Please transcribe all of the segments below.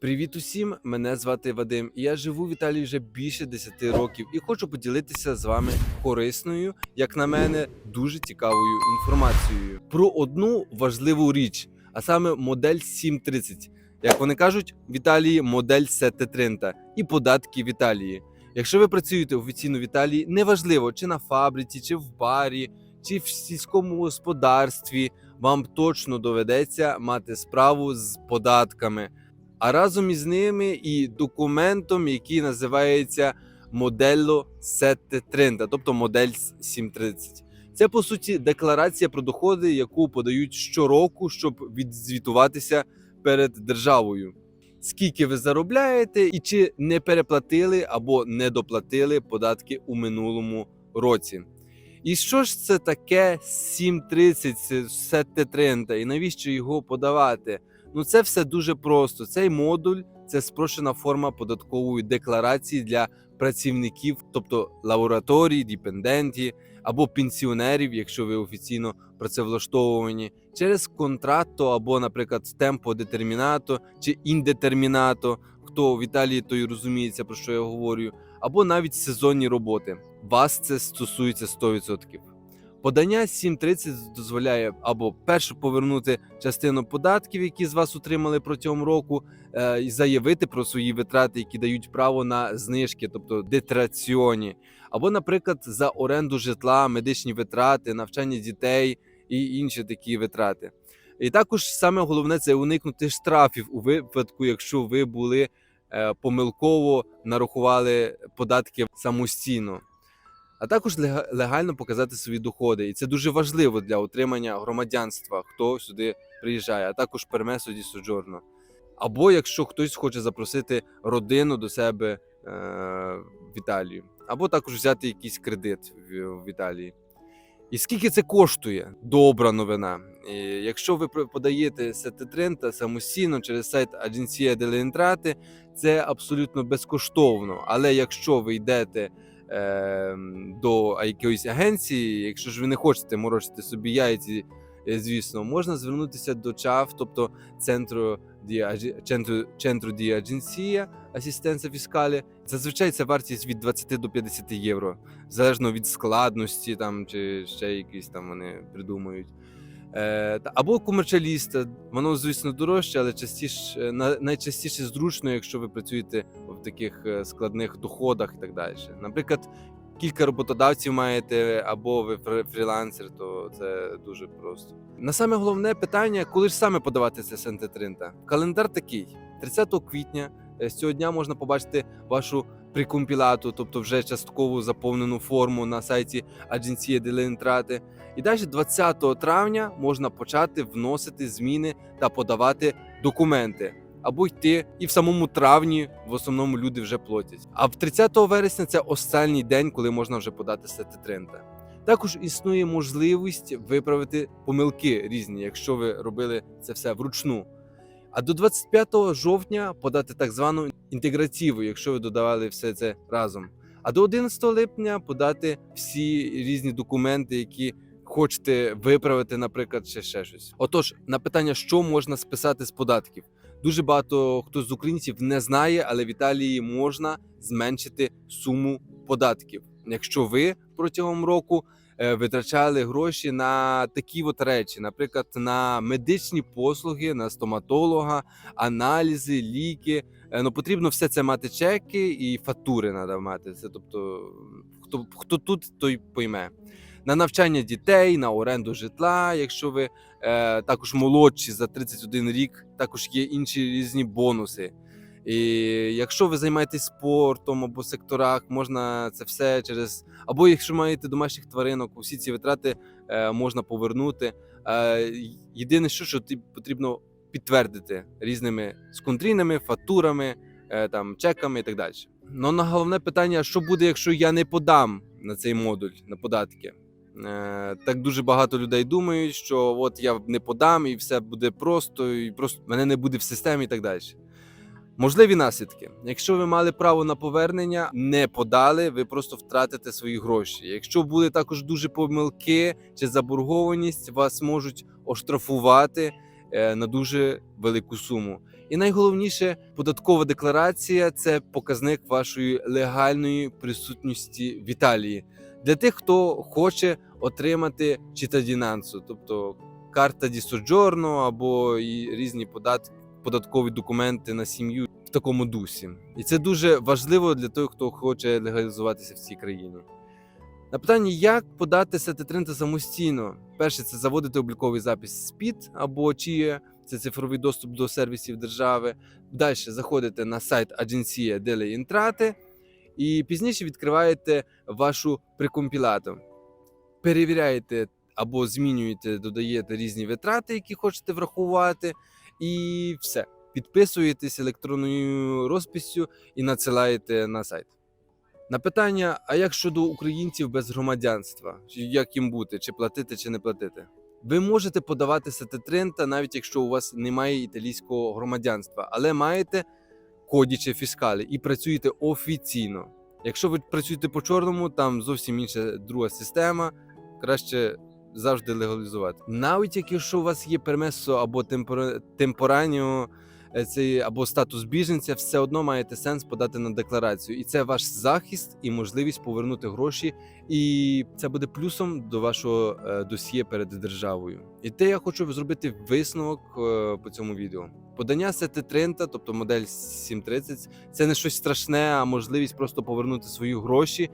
Привіт усім! Мене звати Вадим, я живу в Італії вже більше 10 років і хочу поділитися з вами корисною, як на мене, дуже цікавою інформацією про одну важливу річ, а саме модель 730. Як вони кажуть, в Італії модель Сетте-30 і податки в Італії. Якщо ви працюєте офіційно в Італії, неважливо чи на фабриці, чи в барі, чи в сільському господарстві, вам точно доведеться мати справу з податками а разом із ними і документом, який називається Modello 730, тобто модель 730. Це по суті декларація про доходи, яку подають щороку, щоб відзвітуватися перед державою. Скільки ви заробляєте, і чи не переплатили або не доплатили податки у минулому році. І що ж це таке 730, це 730, і навіщо його подавати? Ну, це все дуже просто. Цей модуль це спрощена форма податкової декларації для працівників, тобто лабораторій, діпендентів або пенсіонерів, якщо ви офіційно працевлаштовані, через контракто або, наприклад, темпо детермінато чи індетермінато. Хто в Італії, той розуміється, про що я говорю, або навіть сезонні роботи. Вас це стосується 100%. Подання 7.30 дозволяє або перше повернути частину податків, які з вас отримали протягом року, е, і заявити про свої витрати, які дають право на знижки, тобто детраціоні, або, наприклад, за оренду житла, медичні витрати, навчання дітей і інші такі витрати. І також саме головне це уникнути штрафів у випадку, якщо ви були е, помилково нарахували податки самостійно а також легально показати свої доходи. І це дуже важливо для отримання громадянства, хто сюди приїжджає, а також пермесо ді соджорно. Або якщо хтось хоче запросити родину до себе е, в Італію, або також взяти якийсь кредит в, в Італії. І скільки це коштує? Добра новина. І якщо ви подаєте сетитринта самостійно через сайт Agenzia delle це абсолютно безкоштовно. Але якщо ви йдете е, до якоїсь агенції, якщо ж ви не хочете морочити собі яйці, е, звісно, можна звернутися до ЧАВ, тобто центру центру, центру ді Агенція асистенція фіскалі. Зазвичай це вартість від 20 до 50 євро, залежно від складності там чи ще якісь там вони придумають. Е, або комерчаліста, воно, звісно, дорожче, але частіше, на- найчастіше зручно, якщо ви працюєте в таких е, складних доходах і так далі. Наприклад, кілька роботодавців маєте, або ви фрілансер, то це дуже просто. На саме головне питання, коли ж саме подавати це сентетринта? Календар такий: 30 квітня е, з цього дня можна побачити вашу прикомпілату, тобто вже частково заповнену форму на сайті Агенції Entrate. І далі 20 травня можна почати вносити зміни та подавати документи. Або йти, і в самому травні в основному люди вже платять. А в 30 вересня це останній день, коли можна вже подати сетитринта. Також існує можливість виправити помилки різні, якщо ви робили це все вручну. А до 25 жовтня подати так звану інтегративу, якщо ви додавали все це разом. А до 11 липня подати всі різні документи, які хочете виправити, наприклад, чи ще щось. Отож, на питання, що можна списати з податків. Дуже багато хто з українців не знає, але в Італії можна зменшити суму податків, якщо ви протягом року витрачали гроші на такі от речі, наприклад, на медичні послуги, на стоматолога, аналізи, ліки. Е, Ну потрібно все це мати чеки і фактури треба мати. Це тобто, хто хто тут, той пойме. На навчання дітей, на оренду житла, якщо ви е, також молодші за 31 рік, також є інші різні бонуси. І якщо ви займаєтесь спортом або секторах, можна це все через. Або якщо маєте домашніх тваринок, усі ці витрати е, можна повернути. Е, єдине, що, що потрібно підтвердити різними сконтрійними, фактурами, е, там, чеками і так далі. Ну на головне питання: що буде, якщо я не подам на цей модуль на податки? Так дуже багато людей думають, що от я не подам, і все буде просто, і просто мене не буде в системі і так далі. Можливі наслідки. Якщо ви мали право на повернення, не подали, ви просто втратите свої гроші. Якщо були також дуже помилки чи заборгованість, вас можуть оштрафувати е, на дуже велику суму. І найголовніше, податкова декларація це показник вашої легальної присутності в Італії для тих, хто хоче отримати читадінансу, тобто карта ді соджорно або і різні податки, податкові документи на сім'ю в такому дусі. І це дуже важливо для того, хто хоче легалізуватися в цій країні. На питання, як подати сетитринта самостійно, перше це заводити обліковий запис СПІД або ЧІЄ, це цифровий доступ до сервісів держави. Далі заходите на сайт Агенція Delle Entrate і пізніше відкриваєте вашу прикомпілату. Перевіряєте або змінюєте, додаєте різні витрати, які хочете врахувати, і все. Підписуєтесь електронною розписю і надсилаєте на сайт. На питання: а як щодо українців без громадянства? Як їм бути, чи платити, чи не платити? Ви можете подавати сетитринта, навіть якщо у вас немає італійського громадянства, але маєте кодіче фіскалі і працюєте офіційно. Якщо ви працюєте по чорному, там зовсім інша друга система. Краще завжди легалізувати. Навіть якщо у вас є пермесо або темпораніо, е, або статус біженця, все одно маєте сенс подати на декларацію, і це ваш захист і можливість повернути гроші. І це буде плюсом до вашого е, досьє перед державою. І те я хочу зробити висновок е, по цьому відео. Подання сетитринта, тобто модель 730, це не щось страшне, а можливість просто повернути свої гроші,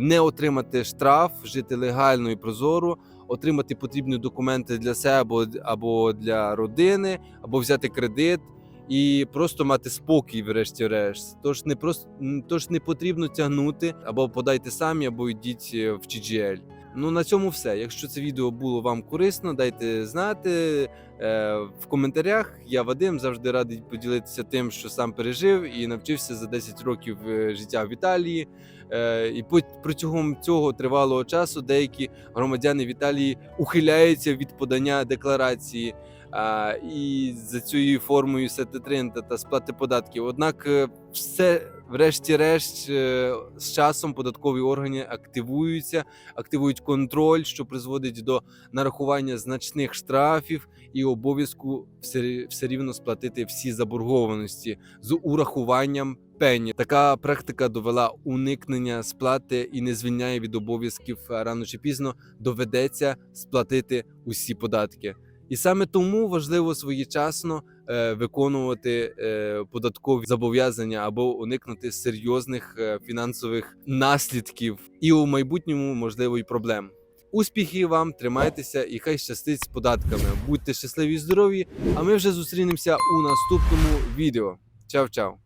не отримати штраф, жити легально і прозоро, отримати потрібні документи для себе або, для родини, або взяти кредит. І просто мати спокій, врешті-решт. Тож не просто тож не потрібно тягнути, або подайте самі, або йдіть е, в TGL. Ну на цьому все. Якщо це відео було вам корисно, дайте знати е, в коментарях. Я Вадим завжди радий поділитися тим, що сам пережив і навчився за 10 років е, життя в Італії. Е, і протягом цього тривалого часу деякі громадяни в Італії ухиляються від подання декларації. А, і за цією формою сетитринта та сплати податків. Однак, е, все, врешті-решт, е, з часом податкові органи активуються, активують контроль, що призводить до нарахування значних штрафів і обов'язку все, все рівно сплатити всі заборгованості з урахуванням пені. Така практика довела уникнення сплати і не звільняє від обов'язків рано чи пізно доведеться сплатити усі податки. І саме тому важливо своєчасно е, виконувати е, податкові зобов'язання або уникнути серйозних е, фінансових наслідків і у майбутньому можливо й проблем. Успіхів вам, тримайтеся і хай щастить з податками. Будьте щасливі і здорові! А ми вже зустрінемося у наступному відео. Чао-чао!